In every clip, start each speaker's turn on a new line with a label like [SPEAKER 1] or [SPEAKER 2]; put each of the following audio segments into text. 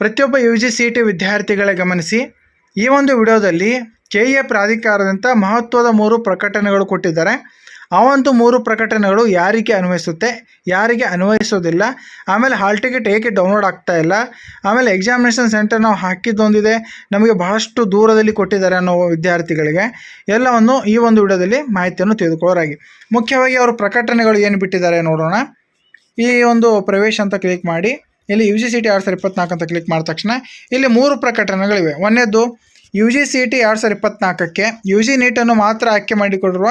[SPEAKER 1] ಪ್ರತಿಯೊಬ್ಬ you G C T ವಿದ್ಯಾರ್ಥಿಗಳೇ ಗಮನಿಸಿ, ಈ ಒಂದು ವಿಡಿಯೋದಲ್ಲಿ ಕೆ ಎ ಪ್ರಾಧಿಕಾರದಂಥ ಮಹತ್ವದ ಮೂರು ಪ್ರಕಟಣೆಗಳು ಕೊಟ್ಟಿದ್ದಾರೆ. ಆ ಒಂದು ಮೂರು ಪ್ರಕಟಣೆಗಳು ಯಾರಿಗೆ ಅನ್ವಯಿಸುತ್ತೆ, ಯಾರಿಗೆ ಅನ್ವಯಿಸೋದಿಲ್ಲ, ಆಮೇಲೆ ಹಾಲ್ ಟಿಕೆಟ್ ಏಕೆ ಡೌನ್ಲೋಡ್ ಆಗ್ತಾ ಇಲ್ಲ, ಆಮೇಲೆ ಎಕ್ಸಾಮಿನೇಷನ್ ಸೆಂಟರ್ ನಾವು ಹಾಕಿದ್ದೊಂದಿದೆ, ನಮಗೆ ಬಹಳಷ್ಟು ದೂರದಲ್ಲಿ ಕೊಟ್ಟಿದ್ದಾರೆ ಅನ್ನೋ ವಿದ್ಯಾರ್ಥಿಗಳಿಗೆ ಎಲ್ಲವನ್ನು ಈ ಒಂದು ವಿಡಿಯೋದಲ್ಲಿ ಮಾಹಿತಿಯನ್ನು ತಿಳಿದುಕೊಳ್ಳೋರಾಗಿ. ಮುಖ್ಯವಾಗಿ ಅವರು ಪ್ರಕಟಣೆಗಳು ಏನು ಬಿಟ್ಟಿದ್ದಾರೆ ನೋಡೋಣ. ಈ ಒಂದು ಪ್ರವೇಶ ಅಂತ ಕ್ಲಿಕ್ ಮಾಡಿ. ಇಲ್ಲಿ ಯು ಜಿ ಸಿ ಟಿ ಎರಡು ಸಾವಿರದ ಇಪ್ಪತ್ನಾಲ್ಕು ಅಂತ ಕ್ಲಿಕ್ ಮಾಡಿದ ತಕ್ಷಣ ಇಲ್ಲಿ ಮೂರು ಪ್ರಕಟಣೆಗಳಿವೆ. ಒಂದನೇದು ಯು ಜಿ ಸಿ ಟಿ ಎರಡು ಸಾವಿರದ ಇಪ್ಪತ್ನಾಲ್ಕಕ್ಕೆ ಯು ಜಿ ನೀಟನ್ನು ಮಾತ್ರ ಆಯ್ಕೆ ಮಾಡಿಕೊಂಡಿರುವ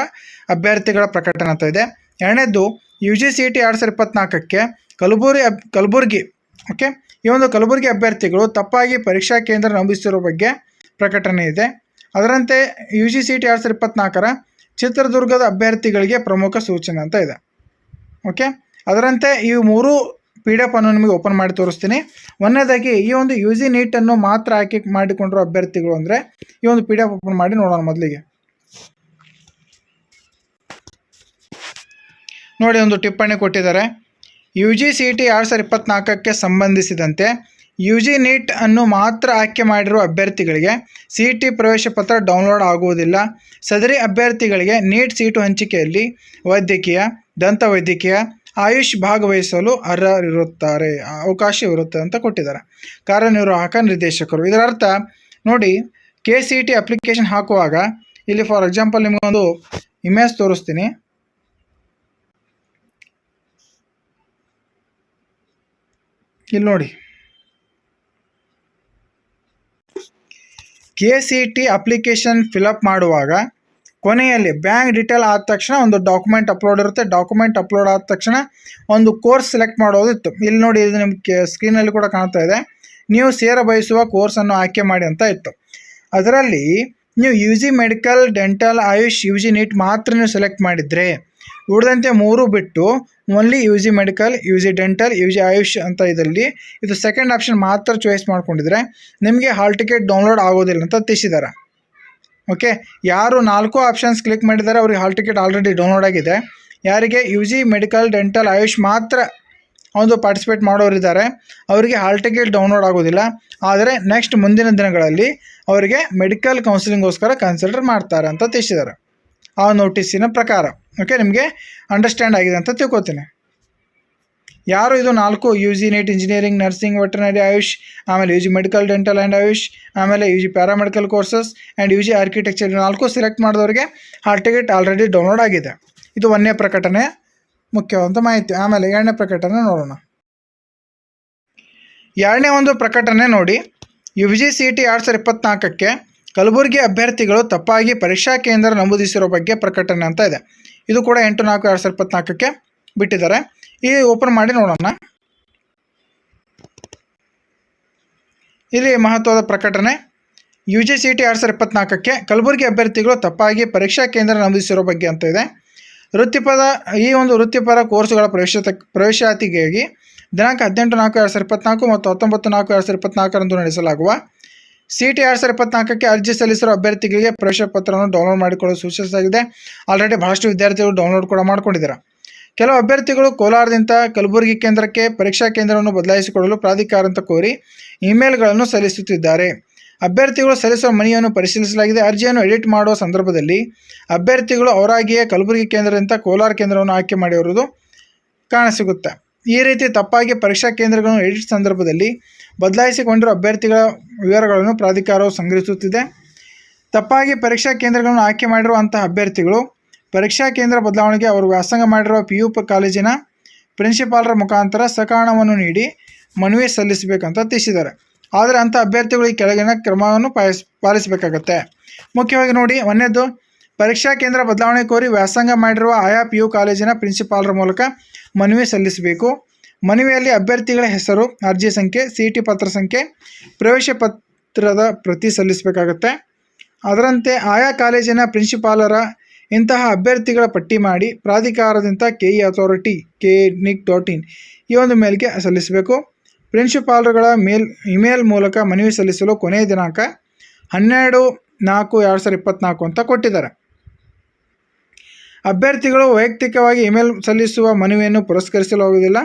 [SPEAKER 1] ಅಭ್ಯರ್ಥಿಗಳ ಪ್ರಕಟಣೆ ಅಂತ ಇದೆ. ಎರಡನೇದು ಯು ಜಿ ಸಿ ಟಿ ಎರಡು ಸಾವಿರದ ಇಪ್ಪತ್ನಾಲ್ಕಕ್ಕೆ ಕಲಬುರಗಿ ಅಬ್, ಕಲಬುರಗಿ ಓಕೆ ಈ ಒಂದು ಕಲಬುರಗಿ ಅಭ್ಯರ್ಥಿಗಳು ತಪ್ಪಾಗಿ ಪರೀಕ್ಷಾ ಕೇಂದ್ರ ನಂಬಿಸಿರುವ ಬಗ್ಗೆ ಪ್ರಕಟಣೆ ಇದೆ. ಅದರಂತೆ ಯು ಜಿ ಸಿ ಟಿ ಎರಡು ಸಾವಿರದ ಇಪ್ಪತ್ನಾಲ್ಕರ ಚಿತ್ರದುರ್ಗದ ಅಭ್ಯರ್ಥಿಗಳಿಗೆ ಪ್ರಮುಖ ಸೂಚನೆ ಅಂತ ಇದೆ ಓಕೆ ಅದರಂತೆ, ಈ ಮೂರು ಪಿ ಡಿ ಎಫ್ ಅನ್ನು ನಿಮಗೆ ಓಪನ್ ಮಾಡಿ ತೋರಿಸ್ತೀನಿ. ಒಂದನೇದಾಗಿ ಈ ಒಂದು ಯು ಜಿ ನೀಟನ್ನು ಮಾತ್ರ ಆಯ್ಕೆ ಮಾಡಿಕೊಂಡಿರೋ ಅಭ್ಯರ್ಥಿಗಳು ಅಂದರೆ ಈ ಒಂದು ಪಿ ಡಿ ಎಫ್ ಓಪನ್ ಮಾಡಿ ನೋಡೋಣ ಮೊದಲಿಗೆ. ನೋಡಿ, ಒಂದು ಟಿಪ್ಪಣಿ ಕೊಟ್ಟಿದ್ದಾರೆ. ಯು ಜಿ ಸಿ ಟಿ ಎರಡು ಸಾವಿರದ ಇಪ್ಪತ್ನಾಲ್ಕಕ್ಕೆ ಸಂಬಂಧಿಸಿದಂತೆ ಯು ಜಿ ನೀಟ್ ಅನ್ನು ಮಾತ್ರ ಆಯ್ಕೆ ಮಾಡಿರುವ ಅಭ್ಯರ್ಥಿಗಳಿಗೆ ಸಿ ಟಿ ಪ್ರವೇಶ ಪತ್ರ ಡೌನ್ಲೋಡ್ ಆಗುವುದಿಲ್ಲ. ಸದರಿ ಅಭ್ಯರ್ಥಿಗಳಿಗೆ ನೀಟ್ ಸೀಟು ಹಂಚಿಕೆಯಲ್ಲಿ ವೈದ್ಯಕೀಯ ದಂತ ವೈದ್ಯಕೀಯ ಆಯುಷ್ ಭಾಗವಹಿಸಲು ಅರ್ಹರಿರುತ್ತಾರೆ. ಅವಕಾಶವಿರುತ್ತೆ ಅಂತ ಕೊಟ್ಟಿದ್ದಾರೆ. ಕಾರ್ಯನಿರ್ವಾಹಕ ನಿರ್ದೇಶಕರು ಇದರ ಅರ್ಥ, ನೋಡಿ ಕೆ ಸಿ ಟಿ ಅಪ್ಲಿಕೇಶನ್ ಹಾಕುವಾಗ, ಇಲ್ಲಿ ಫಾರ್ ಎಕ್ಸಾಂಪಲ್ ನಿಮಗೊಂದು ಇಮೇಜ್ ತೋರಿಸ್ತೀನಿ. ಇಲ್ಲಿ ನೋಡಿ. K C T application fill up ಮಾಡುವಾಗ ಕೊನೆಯಲ್ಲಿ ಬ್ಯಾಂಕ್ ಡೀಟೇಲ್ ಆದ ತಕ್ಷಣ ಒಂದು ಡಾಕ್ಯುಮೆಂಟ್ ಅಪ್ಲೋಡ್ ಇರುತ್ತೆ. ಡಾಕ್ಯುಮೆಂಟ್ ಅಪ್ಲೋಡ್ ಆದ ತಕ್ಷಣ ಒಂದು ಕೋರ್ಸ್ ಸೆಲೆಕ್ಟ್ ಮಾಡೋದಿತ್ತು. ಇಲ್ಲಿ ನೋಡಿ, ಇದು ನಿಮಗೆ ಸ್ಕ್ರೀನಲ್ಲಿ ಕೂಡ ಕಾಣ್ತಾ ಇದೆ. ನೀವು ಸೇರ ಬಯಸುವ ಕೋರ್ಸನ್ನು ಆಯ್ಕೆ ಮಾಡಿ ಅಂತ ಇತ್ತು. ಅದರಲ್ಲಿ ನೀವು U G medical dental AYUSH U G NEET ಮಾತ್ರ ನೀವು ಸೆಲೆಕ್ಟ್ ಮಾಡಿದರೆ ಉಳಿದಂತೆ ಮೂರು ಬಿಟ್ಟು only U G medical U G dental U G AYUSH ಅಂತ ಇದರಲ್ಲಿ ಇದು ಸೆಕೆಂಡ್ ಆಪ್ಷನ್ ಮಾತ್ರ ಚಾಯ್ಸ್ ಮಾಡ್ಕೊಂಡಿದ್ರೆ ನಿಮಗೆ ಹಾಲ್ ಟಿಕೆಟ್ ಡೌನ್ಲೋಡ್ ಆಗೋದಿಲ್ಲ ಅಂತ ತಿಳಿಸಿದ್ದಾರೆ ಓಕೆ ಯಾರು ನಾಲ್ಕು ಆಪ್ಷನ್ಸ್ ಕ್ಲಿಕ್ ಮಾಡಿದ್ದಾರೆ ಅವ್ರಿಗೆ ಹಾಲ್ ಟಿಕೆಟ್ ಆಲ್ರೆಡಿ ಡೌನ್ಲೋಡ್ ಆಗಿದೆ. ಯಾರಿಗೆ U G medical dental AYUSH ಮಾತ್ರ ಒಂದು ಪಾರ್ಟಿಸಿಪೇಟ್ ಮಾಡೋರಿದ್ದಾರೆ ಅವರಿಗೆ ಹಾಲ್ ಟಿಕೆಟ್ ಡೌನ್ಲೋಡ್ ಆಗೋದಿಲ್ಲ. ಆದರೆ ನೆಕ್ಸ್ಟ್ ಮುಂದಿನ ದಿನಗಳಲ್ಲಿ ಅವರಿಗೆ ಮೆಡಿಕಲ್ ಕೌನ್ಸಿಲಿಂಗೋಸ್ಕರ ಕನ್ಸಿಡರ್ ಮಾಡ್ತಾರೆ ಅಂತ ತಿಳಿಸಿದ್ದಾರೆ. ಆ ನೋಟಿಸಿನ ಪ್ರಕಾರ. ಓಕೆ ನಿಮಗೆ ಅಂಡರ್ಸ್ಟ್ಯಾಂಡ್ ಆಗಿದೆ ಅಂತ ತಿಳ್ಕೊತೀನಿ. ಯಾರು ಇದು? ನಾಲ್ಕು U G NEET engineering nursing veterinary AYUSH ಆಮೇಲೆ U G medical dental and AYUSH ಆಮೇಲೆ U G paramedical courses and U G architecture ನಾಲ್ಕು ಸೆಲೆಕ್ಟ್ ಮಾಡಿದವರಿಗೆ ಆ ಟಿಕೆಟ್ ಆಲ್ರೆಡಿ ಡೌನ್ಲೋಡ್ ಆಗಿದೆ. ಇದು ಒಂದನೇ ಪ್ರಕಟಣೆ ಮುಖ್ಯವಾದಂಥ ಮಾಹಿತಿ. ಆಮೇಲೆ ಎರಡನೇ ಪ್ರಕಟಣೆ ನೋಡೋಣ. ಎರಡನೇ ಒಂದು ಪ್ರಕಟಣೆ ನೋಡಿ. ಯು ಜಿ ಸಿ ಟಿ ಎರಡು ಸಾವಿರದ ಇಪ್ಪತ್ನಾಲ್ಕಕ್ಕೆ ಕಲಬುರಗಿ ಅಭ್ಯರ್ಥಿಗಳು ತಪ್ಪಾಗಿ ಪರೀಕ್ಷಾ ಕೇಂದ್ರ ನಮೂದಿಸಿರೋ ಬಗ್ಗೆ ಪ್ರಕಟಣೆ ಅಂತ ಇದೆ. ಇದು ಕೂಡ ಎಂಟು ನಾಲ್ಕು ಎರಡು ಸಾವಿರದ ಇಪ್ಪತ್ನಾಲ್ಕಕ್ಕೆ ಬಿಟ್ಟಿದ್ದಾರೆ. ಈ ಓಪನ್ ಮಾಡಿ ನೋಡೋಣ. ಇಲ್ಲಿ ಮಹತ್ವದ ಪ್ರಕಟಣೆ. ಯು ಜಿ ಸಿ ಟಿ ಎರಡು ಸಾವಿರದ ಇಪ್ಪತ್ನಾಲ್ಕಕ್ಕೆ ಕಲಬುರಗಿ ಅಭ್ಯರ್ಥಿಗಳು ತಪ್ಪಾಗಿ ಪರೀಕ್ಷಾ ಕೇಂದ್ರ ನಮೂದಿಸಿರೋ ಬಗ್ಗೆ ಅಂತ ಇದೆ. ವೃತ್ತಿಪದ ಈ ಒಂದು ವೃತ್ತಿಪರ ಕೋರ್ಸುಗಳ ಪ್ರವೇಶ ಪ್ರವೇಶಾತಿಗಾಗಿ ದಿನಾಂಕ ಹದಿನೆಂಟು ನಾಲ್ಕು ಎರಡು ಸಾವಿರದ ಇಪ್ಪತ್ನಾಲ್ಕು ಮತ್ತು ಹತ್ತೊಂಬತ್ತು ನಾಲ್ಕು ಎರಡು ಸಾವಿರದ ಇಪ್ಪತ್ನಾಲ್ಕರಂದು ನಡೆಸಲಾಗುವ ಸಿ ಟಿ ಎರಡು ಸಾವಿರದ ಇಪ್ಪತ್ನಾಲ್ಕಕ್ಕೆ ಅರ್ಜಿ ಸಲ್ಲಿಸಿರೋ ಅಭ್ಯರ್ಥಿಗಳಿಗೆ ಪ್ರವೇಶ ಪತ್ರವನ್ನು ಡೌನ್ಲೋಡ್ ಮಾಡಿಕೊಳ್ಳಲು ಸೂಚಿಸಲಾಗಿದೆ. ಆಲ್ರೆಡಿ ಬಹಳಷ್ಟು ವಿದ್ಯಾರ್ಥಿಗಳು ಡೌನ್ಲೋಡ್ ಕೂಡ ಮಾಡ್ಕೊಂಡಿದ್ದಾರೆ. ಕೆಲವು ಅಭ್ಯರ್ಥಿಗಳು ಕೋಲಾರದಿಂದ ಕಲಬುರಗಿ ಕೇಂದ್ರಕ್ಕೆ ಪರೀಕ್ಷಾ ಕೇಂದ್ರವನ್ನು ಬದಲಾಯಿಸಿಕೊಳ್ಳಲು ಪ್ರಾಧಿಕಾರ ಅಂತ ಕೋರಿ ಇಮೇಲ್ಗಳನ್ನು ಸಲ್ಲಿಸುತ್ತಿದ್ದಾರೆ. ಅಭ್ಯರ್ಥಿಗಳು ಸಲ್ಲಿಸುವ ಮನೆಯನ್ನು ಪರಿಶೀಲಿಸಲಾಗಿದೆ. ಅರ್ಜಿಯನ್ನು ಎಡಿಟ್ ಮಾಡುವ ಸಂದರ್ಭದಲ್ಲಿ ಅಭ್ಯರ್ಥಿಗಳು ಅವರಾಗಿಯೇ ಕಲಬುರಗಿ ಕೇಂದ್ರದಿಂದ ಕೋಲಾರ ಕೇಂದ್ರವನ್ನು ಆಯ್ಕೆ ಮಾಡಿರುವುದು ಕಾಣಸಿಗುತ್ತೆ. ಈ ರೀತಿ ತಪ್ಪಾಗಿ ಪರೀಕ್ಷಾ ಕೇಂದ್ರಗಳನ್ನು ಎಡಿಟ್ ಸಂದರ್ಭದಲ್ಲಿ ಬದಲಾಯಿಸಿಕೊಂಡಿರುವ ಅಭ್ಯರ್ಥಿಗಳ ವಿವರಗಳನ್ನು ಪ್ರಾಧಿಕಾರವು ಸಂಗ್ರಹಿಸುತ್ತಿದೆ. ತಪ್ಪಾಗಿ ಪರೀಕ್ಷಾ ಕೇಂದ್ರಗಳನ್ನು ಆಯ್ಕೆ ಮಾಡಿರುವಂತಹ ಅಭ್ಯರ್ಥಿಗಳು ಪರೀಕ್ಷಾ ಕೇಂದ್ರ ಬದಲಾವಣೆಗೆ ಅವರು ವ್ಯಾಸಂಗ ಮಾಡಿರುವ ಪಿ ಯು ಕಾಲೇಜಿನ ಪ್ರಿನ್ಸಿಪಾಲರ ಮುಖಾಂತರ ಸಕಾರಣವನ್ನು ನೀಡಿ ಮನವಿ ಸಲ್ಲಿಸಬೇಕಂತ ತಿಳಿಸಿದ್ದಾರೆ. ಆದರೆ ಅಂಥ ಅಭ್ಯರ್ಥಿಗಳು ಈ ಕೆಳಗಿನ ಕ್ರಮವನ್ನು ಪಾಲಿಸ್, ಪಾಲಿಸಬೇಕಾಗತ್ತೆ. ಮುಖ್ಯವಾಗಿ ನೋಡಿ ಒಂದನೇದು ಪರೀಕ್ಷಾ ಕೇಂದ್ರ ಬದಲಾವಣೆ ಕೋರಿ ವ್ಯಾಸಂಗ ಮಾಡಿರುವ ಆಯಾ ಪಿ ಯು ಕಾಲೇಜಿನ ಪ್ರಿನ್ಸಿಪಾಲರ ಮೂಲಕ ಮನವಿ ಸಲ್ಲಿಸಬೇಕು. ಮನವಿಯಲ್ಲಿ ಅಭ್ಯರ್ಥಿಗಳ ಹೆಸರು, ಅರ್ಜಿ ಸಂಖ್ಯೆ ಸಿ ಪತ್ರ ಸಂಖ್ಯೆ, ಪ್ರವೇಶ ಪತ್ರದ ಪ್ರತಿ ಸಲ್ಲಿಸಬೇಕಾಗತ್ತೆ. ಅದರಂತೆ ಆಯಾ ಕಾಲೇಜಿನ ಪ್ರಿನ್ಸಿಪಾಲರ ಇಂತಹ ಅಭ್ಯರ್ಥಿಗಳ ಪಟ್ಟಿ ಮಾಡಿ ಪ್ರಾಧಿಕಾರದಿಂದ K E authority K nic dot in ಈ ಒಂದು ಮೇಲ್ಗೆ ಸಲ್ಲಿಸಬೇಕು. ಪ್ರಿನ್ಸಿಪಾಲರುಗಳ ಮೇಲ್, ಇಮೇಲ್ ಮೂಲಕ ಮನವಿ ಸಲ್ಲಿಸಲು ಕೊನೆಯ ದಿನಾಂಕ ಹನ್ನೆರಡು ನಾಲ್ಕು ಎರಡು ಸಾವಿರದ ಇಪ್ಪತ್ತ್ನಾಲ್ಕು ಅಂತ ಕೊಟ್ಟಿದ್ದಾರೆ. ಅಭ್ಯರ್ಥಿಗಳು ವೈಯಕ್ತಿಕವಾಗಿ ಇಮೇಲ್ ಸಲ್ಲಿಸುವ ಮನವಿಯನ್ನು ಪುರಸ್ಕರಿಸಲಾಗುವುದಿಲ್ಲ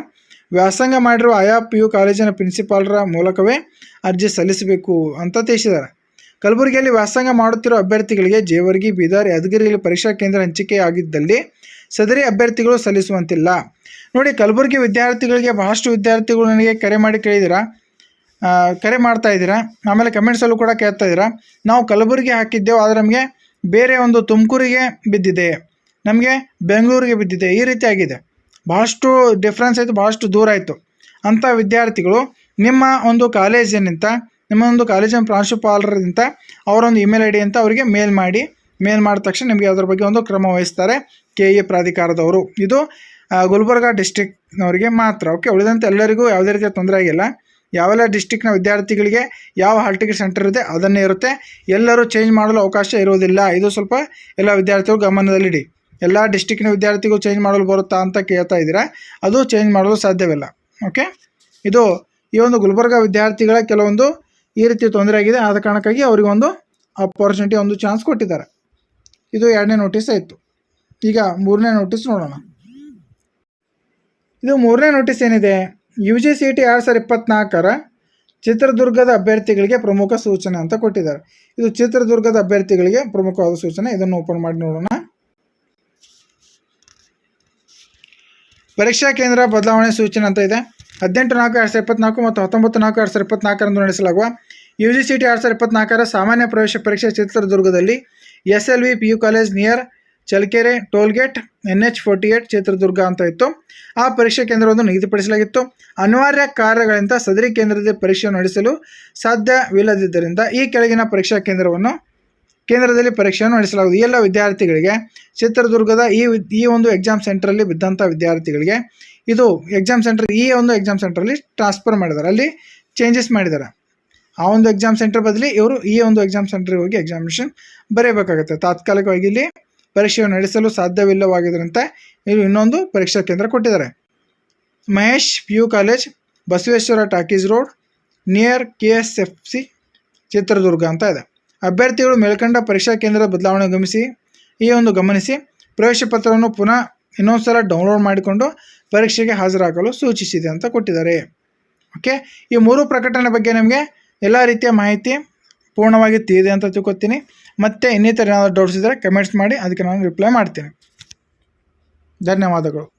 [SPEAKER 1] ವ್ಯಾಸಂಗ ಮಾಡಿರುವ ಆಯಾ ಪಿ ಯು ಕಾಲೇಜಿನ ಪ್ರಿನ್ಸಿಪಾಲ್ರ ಮೂಲಕವೇ ಅರ್ಜಿ ಸಲ್ಲಿಸಬೇಕು ಅಂತ ತಿಳಿಸಿದ್ದಾರೆ. ಕಲಬುರಗಿಯಲ್ಲಿ ವ್ಯಾಸಂಗ ಮಾಡುತ್ತಿರುವ ಅಭ್ಯರ್ಥಿಗಳಿಗೆ ಜೇವರ್ಗಿ, ಬೀದರ್, ಯಾದಗಿರಿಯಲ್ಲಿ ಪರೀಕ್ಷಾ ಕೇಂದ್ರ ಹಂಚಿಕೆಯಾಗಿದ್ದಲ್ಲಿ ಸದರಿ ಅಭ್ಯರ್ಥಿಗಳು ಸಲ್ಲಿಸುವಂತಿಲ್ಲ. ನೋಡಿ, ಕಲಬುರಗಿ ವಿದ್ಯಾರ್ಥಿಗಳಿಗೆ ಬಹಳಷ್ಟು ವಿದ್ಯಾರ್ಥಿಗಳು ನನಗೆ ಕರೆ ಮಾಡಿ ಕೇಳಿದ್ದೀರಾ? ಕರೆ ಮಾಡ್ತಾ ಇದ್ದೀರಾ? ಆಮೇಲೆ ಕಮೆಂಟ್ಸಲ್ಲೂ ಕೂಡ ಕೇಳ್ತಾ ಇದ್ದೀರಾ? ನಾವು ಕಲಬುರಗಿ ಹಾಕಿದ್ದೆವು, ಆದರೆ ನಮಗೆ ಬೇರೆ ಒಂದು ತುಮಕೂರಿಗೆ ಬಿದ್ದಿದೆ. ನಮಗೆ ಬೆಂಗಳೂರಿಗೆ ಬಿದ್ದಿದೆ. ಈ ರೀತಿ ಆಗಿದೆ. ಭಾಳಷ್ಟು ಡಿಫ್ರೆನ್ಸ್ ಆಯಿತು ಭಾಳಷ್ಟು ದೂರ ಆಯಿತು. ಅಂಥ ವಿದ್ಯಾರ್ಥಿಗಳು ನಿಮ್ಮ ಒಂದು ಕಾಲೇಜಿನಿಂದ ನಿಮ್ಮ ಒಂದು ಕಾಲೇಜಿನ ಪ್ರಾಂಶುಪಾಲರಿಂದ ಅವರೊಂದು ಇಮೇಲ್ ಐ ಡಿ ಅಂತ ಅವರಿಗೆ ಮೇಲ್ ಮಾಡಿ ಮೇಲ್ ಮಾಡಿದ ತಕ್ಷಣ ನಿಮಗೆ ಅದರ ಬಗ್ಗೆ ಒಂದು ಕ್ರಮ ವಹಿಸ್ತಾರೆ ಕೆ ಎ ಪ್ರಾಧಿಕಾರದವರು. ಇದು ಗುಲ್ಬರ್ಗ ಡಿಸ್ಟಿಕ್ನವರಿಗೆ ಮಾತ್ರ. ಓಕೆ ಉಳಿದಂತೆ ಎಲ್ಲರಿಗೂ ಯಾವುದೇ ರೀತಿಯ ತೊಂದರೆ ಆಗಿಲ್ಲ. ಯಾವೆಲ್ಲ ಡಿಸ್ಟಿಕ್ನ ವಿದ್ಯಾರ್ಥಿಗಳಿಗೆ ಯಾವ ಹಾಲ್ ಟಿಕೆಟ್ ಸೆಂಟರ್ ಇದೆ ಅದನ್ನೇ ಇರುತ್ತೆ. ಎಲ್ಲರೂ ಚೇಂಜ್ ಮಾಡಲು ಅವಕಾಶ ಇರುವುದಿಲ್ಲ. ಇದು ಸ್ವಲ್ಪ ಎಲ್ಲ ವಿದ್ಯಾರ್ಥಿಗಳು ಗಮನದಲ್ಲಿಡಿ. ಎಲ್ಲ ಡಿಸ್ಟಿಕ್ನ ವಿದ್ಯಾರ್ಥಿಗೂ ಚೇಂಜ್ ಮಾಡಲು ಬರುತ್ತಾ ಅಂತ ಕೇಳ್ತಾ ಇದ್ದೀರಾ? ಅದು ಚೇಂಜ್ ಮಾಡಲು ಸಾಧ್ಯವಿಲ್ಲ. ಓಕೆ ಇದು ಈ ಒಂದು ಗುಲ್ಬರ್ಗ ವಿದ್ಯಾರ್ಥಿಗಳ ಕೆಲವೊಂದು ಈ ರೀತಿ ತೊಂದರೆ ಆಗಿದೆ. ಆದ ಕಾರಣಕ್ಕಾಗಿ ಅವರಿಗೆ ಒಂದು ಅಪಾರ್ಚುನಿಟಿ ಒಂದು ಚಾನ್ಸ್ ಕೊಟ್ಟಿದ್ದಾರೆ. ಇದು ಎರಡನೇ ನೋಟಿಸ್ ಆಯಿತು. ಈಗ ಮೂರನೇ ನೋಟಿಸ್ ನೋಡೋಣ. ಇದು ಮೂರನೇ ನೋಟಿಸ್ ಏನಿದೆ? ಯು ಜಿ ಸಿ ಟಿ ಎರಡು ಸಾವಿರದ ಇಪ್ಪತ್ನಾಲ್ಕರ ಚಿತ್ರದುರ್ಗದ ಅಭ್ಯರ್ಥಿಗಳಿಗೆ ಪ್ರಮುಖ ಸೂಚನೆ ಅಂತ ಕೊಟ್ಟಿದ್ದಾರೆ. ಇದು ಚಿತ್ರದುರ್ಗದ ಅಭ್ಯರ್ಥಿಗಳಿಗೆ ಪ್ರಮುಖವಾದ ಸೂಚನೆ. ಇದನ್ನು ಓಪನ್ ಮಾಡಿ ನೋಡೋಣ. ಪರೀಕ್ಷಾ ಕೇಂದ್ರ ಬದಲಾವಣೆ ಸೂಚನೆ ಅಂತ ಇದೆ. ಹದಿನೆಂಟು ನಾಲ್ಕು ಎರಡು ಸಾವಿರದ ಇಪ್ಪತ್ನಾಲ್ಕು ಮತ್ತು ಹತ್ತೊಂಬತ್ತು ನಾಲ್ಕು ಎರಡು ಸಾವಿರದ ಇಪ್ಪತ್ನಾಲ್ಕರಂದು ನಡೆಸಲಾಗುವ ಯು ಜಿ ಸಿ ಟಿ ಎರಡು ಸಾವಿರದ ಇಪ್ಪತ್ನಾಲ್ಕರ ಸಾಮಾನ್ಯ ಪ್ರವೇಶ ಪರೀಕ್ಷೆ ಚಿತ್ರದುರ್ಗದಲ್ಲಿ S L V P U college near Chalakere tollgate N H forty eight Chitradurga ಅಂತ ಇತ್ತು. ಆ ಪರೀಕ್ಷಾ ಕೇಂದ್ರವನ್ನು ನಿಗದಿಪಡಿಸಲಾಗಿತ್ತು. ಅನಿವಾರ್ಯ ಕಾರ್ಯಗಳಿಂದ ಸದರಿ ಕೇಂದ್ರದಲ್ಲಿ ಪರೀಕ್ಷೆ ನಡೆಸಲು ಸಾಧ್ಯವಿಲ್ಲದಿದ್ದರಿಂದ ಈ ಕೆಳಗಿನ ಪರೀಕ್ಷಾ ಕೇಂದ್ರವನ್ನು, ಕೇಂದ್ರದಲ್ಲಿ ಪರೀಕ್ಷೆಯನ್ನು ನಡೆಸಲಾಗುವುದು. ಎಲ್ಲ ವಿದ್ಯಾರ್ಥಿಗಳಿಗೆ ಚಿತ್ರದುರ್ಗದ ಈ ಈ ಒಂದು ಎಕ್ಸಾಮ್ ಸೆಂಟ್ರಲ್ಲಿ ಬಿದ್ದಂಥ ವಿದ್ಯಾರ್ಥಿಗಳಿಗೆ ಇದು ಎಕ್ಸಾಮ್ ಸೆಂಟರ್ ಈ ಒಂದು ಎಕ್ಸಾಮ್ ಸೆಂಟ್ರಲ್ಲಿ ಟ್ರಾನ್ಸ್ಫರ್ ಮಾಡಿದ್ದಾರೆ. ಅಲ್ಲಿ ಚೇಂಜಸ್ ಮಾಡಿದ್ದಾರೆ. ಆ ಒಂದು ಎಕ್ಸಾಮ್ ಸೆಂಟರ್ ಬದಲಿ ಇವರು ಈ ಒಂದು ಎಕ್ಸಾಮ್ ಸೆಂಟ್ರಿಗೆ ಹೋಗಿ ಎಕ್ಸಾಮಿನೇಷನ್ ಬರೆಯಬೇಕಾಗುತ್ತೆ ತಾತ್ಕಾಲಿಕವಾಗಿ ಇಲ್ಲಿ ಪರೀಕ್ಷೆಯನ್ನು ನಡೆಸಲು ಸಾಧ್ಯವಿಲ್ಲವಾಗಿದ್ದರಿಂದ ಇವರು ಇನ್ನೊಂದು ಪರೀಕ್ಷಾ ಕೇಂದ್ರ ಕೊಟ್ಟಿದ್ದಾರೆ. Mahesh P U college, Basaveshwara talkies road, near K S F C, Chitradurga ಅಂತ ಇದೆ. ಅಭ್ಯರ್ಥಿಗಳು ಮೇಲ್ಕಂಡ ಪರೀಕ್ಷಾ ಕೇಂದ್ರದ ಬದಲಾವಣೆ ಗಮನಿಸಿ, ಈ ಒಂದು ಗಮನಿಸಿ, ಪ್ರವೇಶ ಪತ್ರವನ್ನು ಪುನಃ ಇನ್ನೊಂದು ಸಲ ಡೌನ್ಲೋಡ್ ಮಾಡಿಕೊಂಡು ಪರೀಕ್ಷೆಗೆ ಹಾಜರಾಗಲು ಸೂಚಿಸಿದೆ ಅಂತ ಕೊಟ್ಟಿದ್ದಾರೆ. ಓಕೆ ಈ ಮೂರು ಪ್ರಕಟಣೆ ಬಗ್ಗೆ ನಿಮಗೆ ಎಲ್ಲ ರೀತಿಯ ಮಾಹಿತಿ ಪೂರ್ಣವಾಗಿ ತಿಳಿದೆ ಅಂತ ತಿಳ್ಕೊತೀನಿ. ಮತ್ತು ಇನ್ನಿತರ ಏನಾದರೂ ಡೌಟ್ಸ್ ಇದ್ದರೆ ಕಮೆಂಟ್ಸ್ ಮಾಡಿ, ಅದಕ್ಕೆ ನಾನು ರಿಪ್ಲೈ ಮಾಡ್ತೀನಿ. ಧನ್ಯವಾದಗಳು.